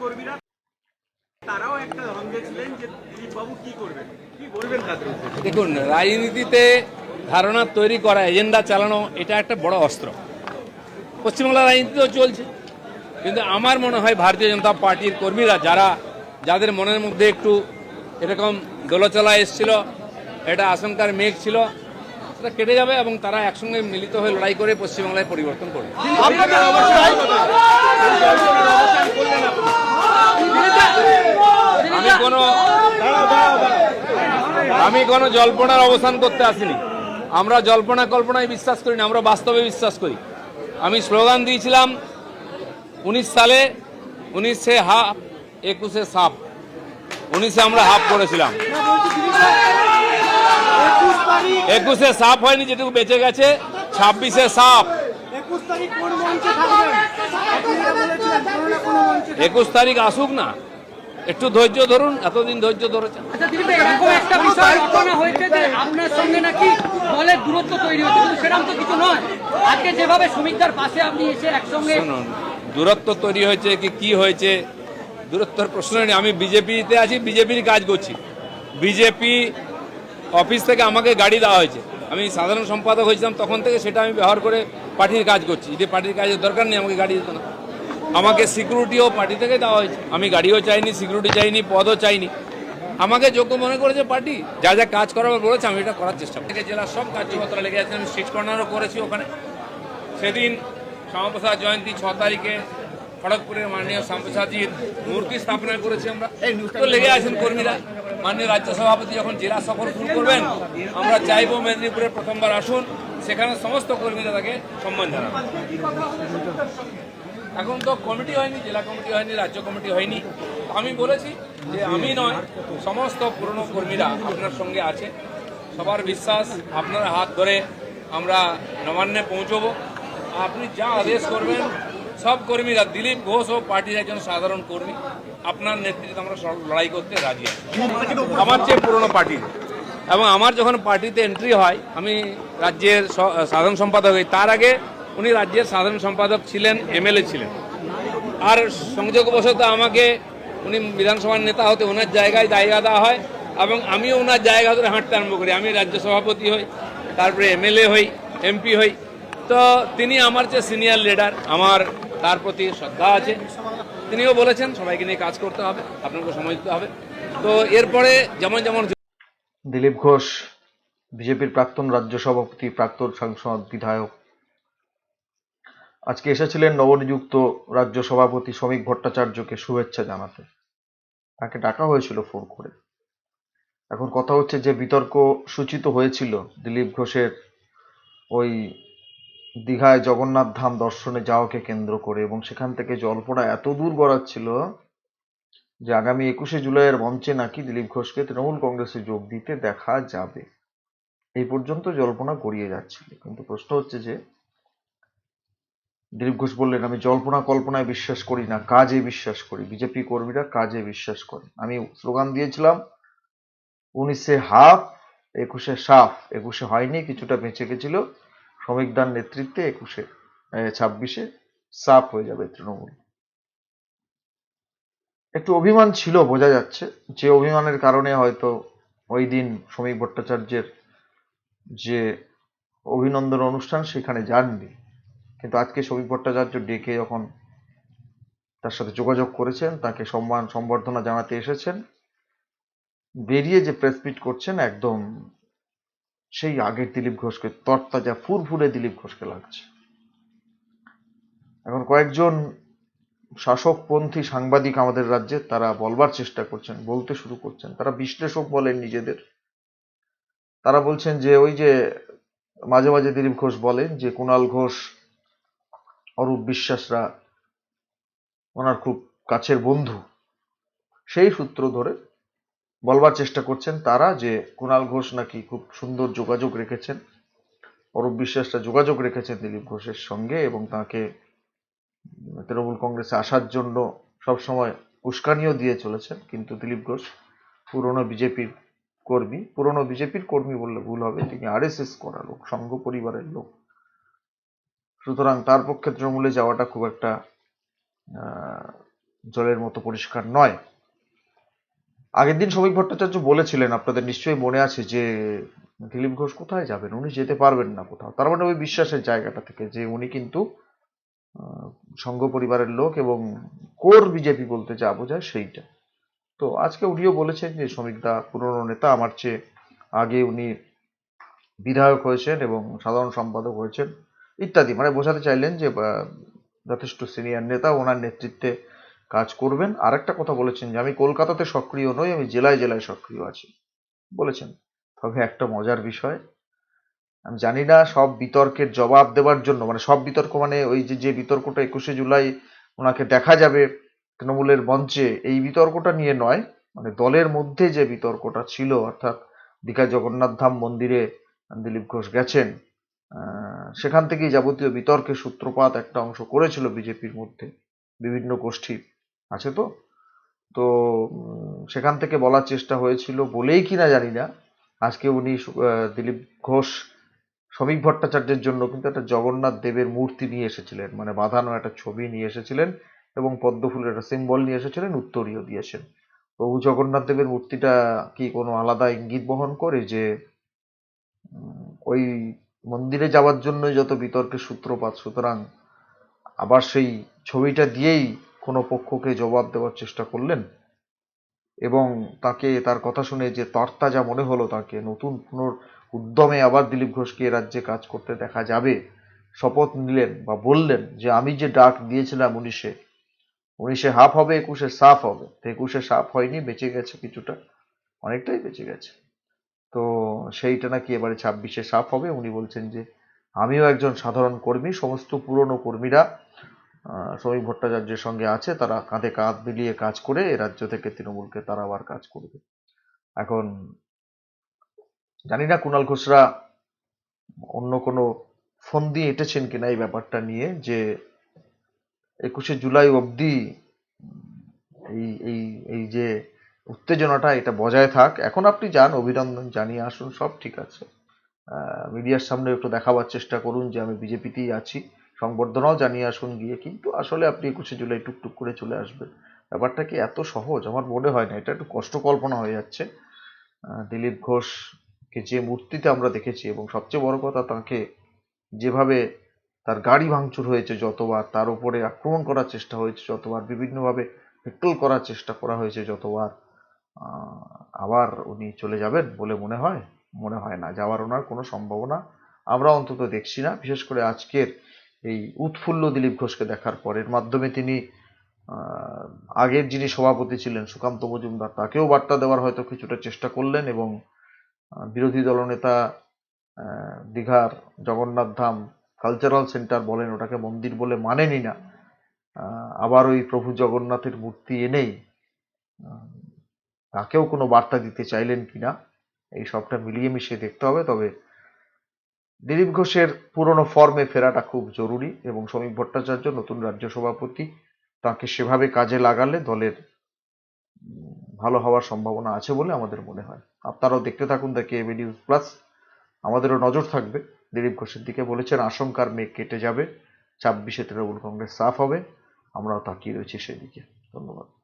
কর্মীরা, তারাও একটা ছিলেন যে দিলীপ বাবু কি করবেন কি বলবেন তাদের দেখুন, রাজনীতিতে ধারণা তৈরি করা, এজেন্ডা চালানো, এটা একটা বড় অস্ত্র। পশ্চিমবাংলার রাজনীতিতেও চলছে। কিন্তু আমার মনে হয় ভারতীয় জনতা পার্টির কর্মীরা যারা, যাদের মনের মধ্যে একটু এরকম দোলচলা এসছিল এটা আশঙ্কার মেঘ ছিল সেটা কেটে যাবে এবং তারা একসঙ্গে মিলিত হয়ে লড়াই করে পশ্চিমবাংলায় পরিবর্তন করবে। আমি কোনো আমি কোনো জল্পনার অবসান করতে আসিনি। আমরা জল্পনা কল্পনায় বিশ্বাস করি না আমরা বাস্তবে বিশ্বাস করি। আমি স্লোগান দিয়েছিলাম উনিশ সালে উনিশে হাফ একুশে সাপ। উনিশে আমরা হাফ করেছিলাম। একুশ সাপ হয়নি যেটুকু বেঁচে গেছে ছাব্বিশে সাপ একুশ তারিখ আসুক না। একটু ধৈর্য ধরুন এতদিন ধৈর্য ধরেছেন। আচ্ছা দিলীপ ভাই, এরকম একটা বিষয় ঘটনা হয়েছে যে আপনার সঙ্গে নাকি দলের দূরত্ব তৈরি হচ্ছে কিন্তু সেরকম তো কিছু নয়। আজকে যেভাবে শ্রমিকদের পাশে আপনি এসে একসঙ্গে দূরত্ব তৈরি হয়েছে কি কি হয়েছে? দূরত্বর প্রশ্ন নেই। আমি বিজেপিতে আছি বিজেপির কাজ করছি। বিজেপি অফিস থেকে আমাকে গাড়ি দেওয়া হয়েছে। আমি সাধারণ সম্পাদক হয়েছিলাম, তখন থেকে সেটা আমি ব্যবহার করে পার্টির কাজ করছি। যদি পার্টির কাজের দরকার নেই, আমাকে গাড়ি দিত না। আমাকে সিকিউরিটিও পার্টি থেকে দেওয়া হয়েছে। আমি গাড়িও চাইনি সিকিউরিটি চাইনি, পদও চাইনি। আমাকে যোগ্য মনে করেছে পার্টি, যা যা কাজ করাবার বলেছে, আমি এটা করার চেষ্টা করি। জেলার সব কার্যকর্তা লেগে আছে আমি সিট কর্নারও করেছি ওখানে। সেদিন শ্যামাপ্রসাদ জয়ন্তী ছ তারিখে খড়গপুরের মাননীয় শ্যামপ্রসাদজির মূর্তি স্থাপনা করেছি আমরা। তো লেগে আছেন কর্মীরা। মাননীয় রাজ্য সভাপতি যখন জেলা সফর শুরু করবেন, আমরা চাইব মেদিনীপুরে প্রথমবার আসুন, সেখানে সমস্ত কর্মীরা তাকে সম্মান জানাবেন এখন তো কমিটি হয়নি, জেলা কমিটি হয়নি, রাজ্য কমিটি হয়নি। আমি বলেছি যে আমি নয়, সমস্ত পুরনো কর্মীরা আপনার সঙ্গে আছে। সবার বিশ্বাস, আপনার হাত ধরে আমরা নবান্নে পৌঁছবো। আপনি যা আদেশ করবেন সব কর্মীরা দিলীপ ঘোষ ও পার্টির একজন সাধারণ কর্মী। আপনার নেতৃত্বে আমরা লড়াই করতে রাজি আছি। আমার চেয়ে পুরনো পার্টির এবং আমার যখন পার্টিতে এন্ট্রি হয়, আমি রাজ্যের সাধারণ সম্পাদক হই। তার আগে উনি রাজ্যের সাধারণ সম্পাদক ছিলেন, এমএলএ ছিলেন। আর সংযোগবশত আমাকে উনি বিধানসভার নেতা হতে ওনার জায়গায় জায়গা দেওয়া হয় এবং আমিও ওনার জায়গা ধরে হাঁটতে আরম্ভ করি। আমি রাজ্য সভাপতি হই, তারপরে এমএলএ হই, এমপি হই। তো তিনি আমার চেয়ে সিনিয়র লিডার আমার তার প্রতি শ্রদ্ধা আছে। তিনিও বলেছেন, সবাইকে নিয়ে কাজ করতে হবে আপনাকে সময় দিতে হবে। তো এরপরে যেমন যেমন দিলীপ ঘোষ, বিজেপির প্রাক্তন রাজ্য সভাপতি, প্রাক্তন সাংসদ, বিধায়ক। আজকে এসেছিলেন নবনিযুক্ত রাজ্য সভাপতি শ্রমিক ভট্টাচার্যকে শুভেচ্ছা জানাতে। তাকে ডাকা হয়েছিল ফোন করে। এখন কথা হচ্ছে যে বিতর্ক সূচিত হয়েছিল দিলীপ ঘোষের ওই দীঘায় জগন্নাথ ধাম দর্শনে যাওয়াকে কেন্দ্র করে এবং সেখান থেকে জল্পনা এত দূর গড়াচ্ছিল যে আগামী একুশে জুলাইয়ের মঞ্চে নাকি দিলীপ ঘোষকে তৃণমূল কংগ্রেসে যোগ দিতে দেখা যাবে। এই পর্যন্ত জল্পনা গড়িয়ে যাচ্ছিল। কিন্তু প্রশ্ন হচ্ছে যে, দিলীপ ঘোষ বললেন, আমি জল্পনা কল্পনায় বিশ্বাস করি না, কাজে বিশ্বাস করি। বিজেপি কর্মীরা কাজে বিশ্বাস করে আমি স্লোগান দিয়েছিলাম, উনিশে হাফ, একুশে সাফ। একুশে হয়নি, কিছুটা বেঁচে গেছিল। শ্রমিকদার নেতৃত্বে একুশে ছাব্বিশে সাফ হয়ে যাবে তৃণমূল। একটু অভিমান ছিল, বোঝা যাচ্ছে। যে অভিমানের কারণে হয়তো ওই দিন শ্রমিক ভট্টাচার্যের যে অভিনন্দন অনুষ্ঠান, সেখানে যাননি। কিন্তু আজকে শ্রমিক ভট্টাচার্য ডেকে যখন তার সাথে যোগাযোগ করেছেন, তাকে সম্মান, সম্বর্ধনা জানাতে এসেছেন, বেরিয়ে যে প্রেস মিট করছেন, একদম সেই আগের দিলীপ ঘোষকে, তরতাজা, ফুরফুরে দিলীপ ঘোষকে লাগছে। এখন কয়েকজন শাসকপন্থী সাংবাদিক আমাদের রাজ্যে, তারা বলবার চেষ্টা করছেন, বলতে শুরু করছেন। তারা বিশ্লেষক বলেন নিজেদের। তারা বলছেন যে, ওই যে মাঝে মাঝে দিলীপ ঘোষ বলেন যে, কুণাল ঘোষ, অরূপ বিশ্বাসরা ওনার খুব কাছের বন্ধু। সেই সূত্র ধরে বলবার চেষ্টা করছেন তারা যে কুণাল ঘোষ নাকি খুব সুন্দর যোগাযোগ রেখেছেন। অরূপ বিশ্বাসটা যোগাযোগ রেখেছেন দিলীপ ঘোষের সঙ্গে এবং তাকে তৃণমূল কংগ্রেসে আসার জন্য সবসময় উস্কানিও দিয়ে চলেছেন। কিন্তু দিলীপ ঘোষ পুরনো বিজেপির কর্মী, পুরনো বিজেপির কর্মী বললে ভুল হবে, তিনি আরএসএস করা লোক, সংঘ পরিবারের লোক। সুতরাং তার পক্ষে তৃণমূলে যাওয়াটা খুব একটা জলের মতো পরিষ্কার নয়। আগের দিন শ্রমিক ভট্টাচার্য বলেছিলেন, আপনাদের নিশ্চয়ই মনে আছে যে দিলীপ ঘোষ কোথায় যাবেন? উনি যেতে পারবেন না কোথাও। তার মানে ওই বিশ্বাসের জায়গাটা থেকে যে উনি কিন্তু সংঘ পরিবারের লোক এবং কোর বিজেপি বলতে যা বোঝায় সেইটা। তো আজকে উনিও বলেছেন যে শ্রমিকদা পুরনো নেতা, আমার চেয়ে আগে উনি বিধায়ক হয়েছেন এবং সাধারণ সম্পাদক হয়েছেন, ইত্যাদি। মানে বোঝাতে চাইলেন যে যথেষ্ট সিনিয়র নেতা, ওনার নেতৃত্বে কাজ করবেন। আর একটা কথা বলেছেন যে, আমি কলকাতাতে সক্রিয় নই, আমি জেলায় জেলায় সক্রিয় আছি। বলেছেন। তবে একটা মজার বিষয়, আমি জানি না সব বিতর্কের জবাব দেওয়ার জন্য মানে সব বিতর্ক মানে ওই যে যে বিতর্কটা একুশে জুলাই ওনাকে দেখা যাবে তৃণমূলের মঞ্চে, এই বিতর্কটা নিয়ে নয় মানে দলের মধ্যে যে বিতর্কটা ছিল, অর্থাৎ দীঘা জগন্নাথ ধাম মন্দিরে দিলীপ ঘোষ গেছেন সেখান থেকেই যাবতীয় বিতর্কের সূত্রপাত একটা অংশ করেছিল বিজেপির মধ্যে, বিভিন্ন গোষ্ঠী। আছে তো? তো সেখান থেকে বলার চেষ্টা হয়েছিল বলেই কিনা জানি না। আজকে উনি দিলীপ ঘোষ, শ্রমিক ভট্টাচার্যের জন্য কিন্তু একটা জগন্নাথ দেবের মূর্তি নিয়ে এসেছিলেন। মানে বাঁধানো একটা ছবি নিয়ে এসেছিলেন এবং পদ্মফুলের একটা সিম্বল নিয়ে এসেছিলেন, উত্তরীয় দিয়েছেন। প্রভু জগন্নাথ দেবের মূর্তিটা কি কোনো আলাদা ইঙ্গিত বহন করে যে ওই মন্দিরে যাওয়ার জন্যই যত বিতর্কের সূত্রপাত, সুতরাং আবার সেই ছবিটা দিয়েই কোনো পক্ষকে জবাব দেওয়ার চেষ্টা করলেন এবং তাকে তার কথা শুনে যে তরতাজা মনে হলো তাকে নতুন পুনর উদ্যমে আবার দিলীপ ঘোষকে এ রাজ্যে কাজ করতে দেখা যাবে, শপথ নিলেন বা বললেন যে আমি যে ডাক দিয়েছিলাম উনিশে উনিশে হাফ হবে, একুশে সাফ হবে। তো একুশে সাফ হয়নি, বেঁচে গেছে কিছুটা, অনেকটাই বেঁচে গেছে। তো সেইটা নাকি এবারে ছাব্বিশে সাফ হবে। উনি বলছেন যে, আমিও একজন সাধারণ কর্মী, সমস্ত পুরনো কর্মীরা শ্রমিক ভট্টাচার্যের সঙ্গে আছে, তারা কাঁধে কাঁধ মিলিয়ে কাজ করে এ রাজ্য থেকে তৃণমূলকে তারা আবার কাজ করবে। এখন জানি না কুণাল ঘোষরা অন্য কোনো ফোন দিয়ে এঁটেছেন কিনা এই ব্যাপারটা নিয়ে যে একুশে জুলাই অবধি এই এই এই যে উত্তেজনাটা, এটা বজায় থাক। এখন আপনি যান, অভিনন্দন জানিয়ে আসুন, সব ঠিক আছে। মিডিয়ার সামনে একটু দেখাবার চেষ্টা করুন যে আমি বিজেপিতেই আছি। সংবর্ধনাও জানিয়ে আসুন গিয়ে, কিন্তু আসলে আপনি একুশে জুলাই টুকটুক করে চলে আসবেন। ব্যাপারটা কি এত সহজ? আমার মনে হয় না, এটা একটু কষ্ট কল্পনা হয়ে যাচ্ছে। দিলীপ ঘোষকে যে মূর্তিতে আমরা দেখেছি এবং সবচেয়ে বড় কথা, তাকে যেভাবে তার গাড়ি ভাঙচুর হয়েছে যতবার, তার উপরে আক্রমণ করার চেষ্টা হয়েছে যতবার, বিভিন্নভাবে হেট্টল করার চেষ্টা করা হয়েছে যতবার আবার উনি চলে যাবেন বলে মনে হয়? মনে হয় না, যাওয়ার ওনার কোনো সম্ভাবনা আমরা অন্তত দেখছি না। বিশেষ করে আজকের এই উৎফুল্ল দিলীপ ঘোষকে দেখার পর, এর মাধ্যমে তিনি আগের যিনি সভাপতি ছিলেন, সুকান্ত মজুমদার, তাকেও বার্তা দেওয়ার হয়তো কিছুটা চেষ্টা করলেন এবং বিরোধী দলনেতা দীঘার জগন্নাথ ধাম কালচারাল সেন্টার বলেন, ওটাকে মন্দির বলে মানেনি না। আবার ওই প্রভু জগন্নাথের মূর্তি এনেই তাকেও কোনো বার্তা দিতে চাইলেন কিনা, এই সবটা মিলিয়ে মিশিয়ে দেখতে হবে। তবে দিলীপ ঘোষের পুরনো ফর্মে ফেরাটা খুব জরুরি এবং শ্রমিক ভট্টাচার্য, নতুন রাজ্য সভাপতি, তাকে সেভাবে কাজে লাগালে দলের ভালো হওয়ার সম্ভাবনা আছে বলে আমাদের মনে হয়। আপনারাও দেখতে থাকুন দ্য কে নিউজ প্লাস। আমাদেরও নজর থাকবে। দিলীপ ঘোষের দিকে বলেছেন, আশঙ্কার মেঘ কেটে যাবে, ছাব্বিশে তৃণমূল কংগ্রেস সাফ হবে। আমরাও তাকিয়ে রয়েছি সেদিকে। ধন্যবাদ।